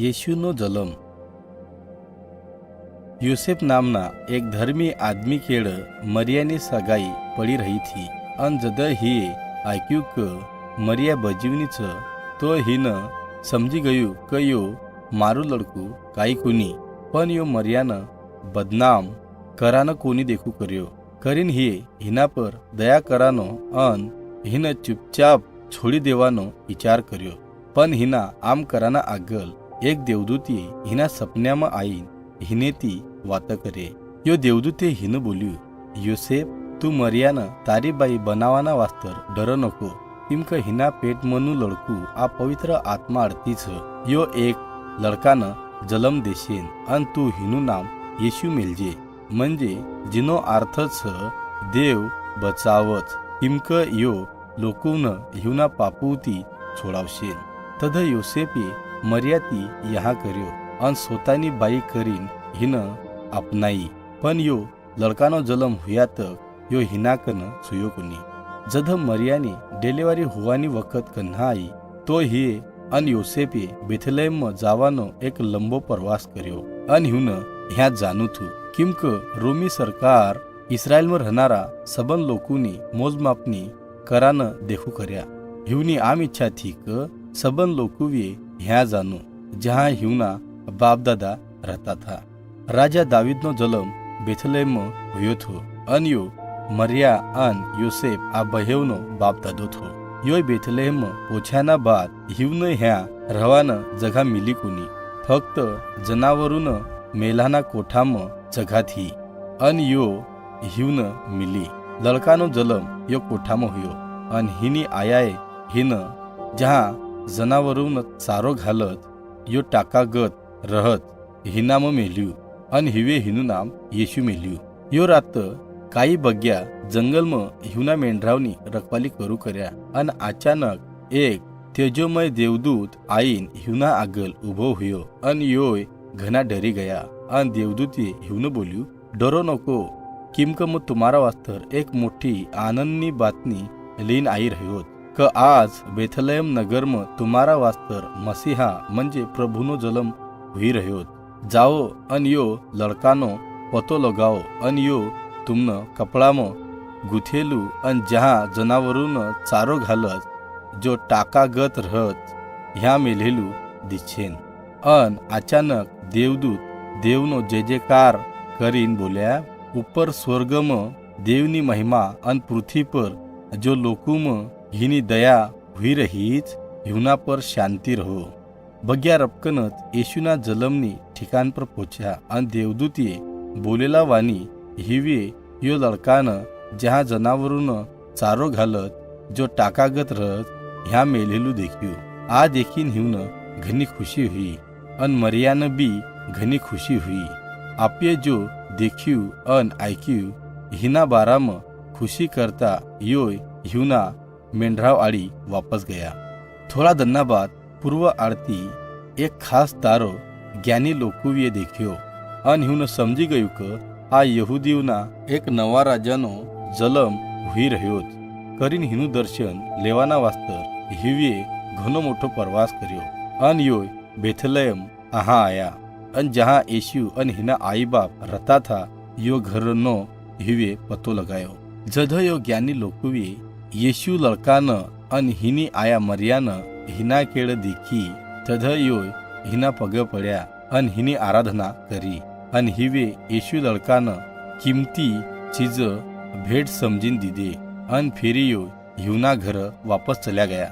येशुनो जलम. युसेफ नामना एक धर्मी आदमी खेळ मर्याने सगाई पडी रही थी अन जद हि ऐक्यू क मर्या बजीवनीच तो हिन समजी गयू क यो मारू लडकू काही कोणी पण यो मर्यान बदनाम करान कोणी देखू करो करीन हि हिना पर दया करानो अन हिन चुपचाप छोडी देवानो विचार करो पण हिना आम कराना आगल एक देवदूती हिना सपन्याम आईन हिने ती वात करे यो देवदूते हिन बोल्यू युसेफ तू मर्यान तारीबाई बनावाना वास्तर डर नको. तिमक हिना पेट मनू लडकू आ पवित्र आत्मा आरतीच यो एक लडकान जलम देशेन अन तू हिनू नाम येशू मेलजे. म्हणजे जिनो अर्थच देव बचावच. हिमक यो लोकून हिना पापूती छोडावशेन. तद योसेपी મર્યાતી યહાં કર્યો અને સોતાની બાઈ કરીને હિન આપનાઈ પણ યો લડકાનો જલમ હુયા તક યો હિનાકન સુયો કુની જધ મરિયાની ડિલિવરી હોવાની વખત કન્હા આવી તો હિએ અન યોસેફે બેથલેમમાં જવાનો એક લંબો પ્રવાસ કર્યો અન હું ह्या જાણું છું કેમ કે રોમી સરકાર ઇસરાયલમાં રહેનારા સંબંધ લોકોની મોજમાપની કરાન દેખું કર્યા હિવની આમ ઈચ્છા થી કે સંબંધ લોકોએ ह्या જાણું જ્યાં હિવના બાપદાદા રહેતા હતા રાજા દાવીદનો જલમ બેથલેમમાં હોયો થો અન યો મરિયા અન યોસેફ આ બહેવનો બાપદાદો થો યોય બેથલેમમાં પોછ્યાના બાદ હિવને ह्या રહેવાના જગા મિલી કુની ફક્ત જનાવરોન મેલાના કોઠામાં જગાથી અન યો હિવન મિલી લડકાનો જલમ યો કોઠામાં હોયો અન હિની આયાએ હિન જ્યાં जनावरून चारो घालत यो टाकागत रहत हिनाम मेल्यू अन हिवे हिनु नाम येशू मेल्यू. यो रात काही बग्या जंगलम हिना मेंढरावनी रखवाली करू कर्या अन अचानक एक तेजोमय देवदूत आईन हिना आगल उभो हुयो अन योय घना डरी गया अन देवदूती हिवन बोल्यू डरो नको किमक म तुम्हारा वास्तर एक मोठी आनंदनी बातमी लीन आई रहियोत. આવી રહ્યો કે આજ બેથલેમ નગરમાં તમારા વાસ્તર મસીહા म्हणजे પ્રભુનો જલમ હોઈ રહ્યો જાઓ અન યો લડકાનો પતો લગાવો અન યો તુમને કપડામાં ગૂંથેલું અન જ્યાં જનાવરોનો ચારો ઘાલત જો ટાકાગત રહત ह्या મેલેલું દિછેન અન અચાનક દેવદૂત દેવનો જય જયકાર કરીને બોલ્યા ઉપર સ્વર્ગમાં દેવની મહિમા અન પૃથ્વી પર જો લોકોમાં हिनी दया हुई रहीच हिवना पर शांति रहो. बग्या रपकनत येशुना जलमनी ठिकाण पर पोच्या आणि देवदूतीये बोलेला वाणी हिवे यो लडकानं जहा जनावरून चारो घालत जो टाकागत रहत ह्या मेलेलू देखियो आ देखीन हिवन घनी खुशी हुई अन मर्यान बी घनी खुशी हुई. आपे जो देखिव अन ऐकिव हिना बाराम खुशी करता योय हिवना મેંઢરાવ આડી વાપસ ગયા થોડા દન્ના બાદ પૂર્વ આરતી એક ખાસ તારો જ્ઞાની લોકોએ દેખ્યો અન હિવને સમજી ગયું કે આ યહૂદીઓના એક નવા રાજાનો જલમ હોઈ રહ્યો જ કરીને હિનું દર્શન લેવાના વાસ્તર હિવીએ ઘણો મોટો પ્રવાસ કર્યો અન યોય બેથલેમ આહા આયા અન જહાં येशू અન હિના આઈ બાપ રહેતા થા યો ઘરનો હિવે પતો લગાયો જધ યો જ્ઞાની લોકોએ येशू लड़कान अन हिनी आया मर्यान हिना केळ देखी तध यो हिना पग पड्या अन हिनी आराधना करी. अन हिवे येशू लड़कान किमती चीज भेट समजीन दीदे अन फेरी यो हिवना घर वापस चल्या गया.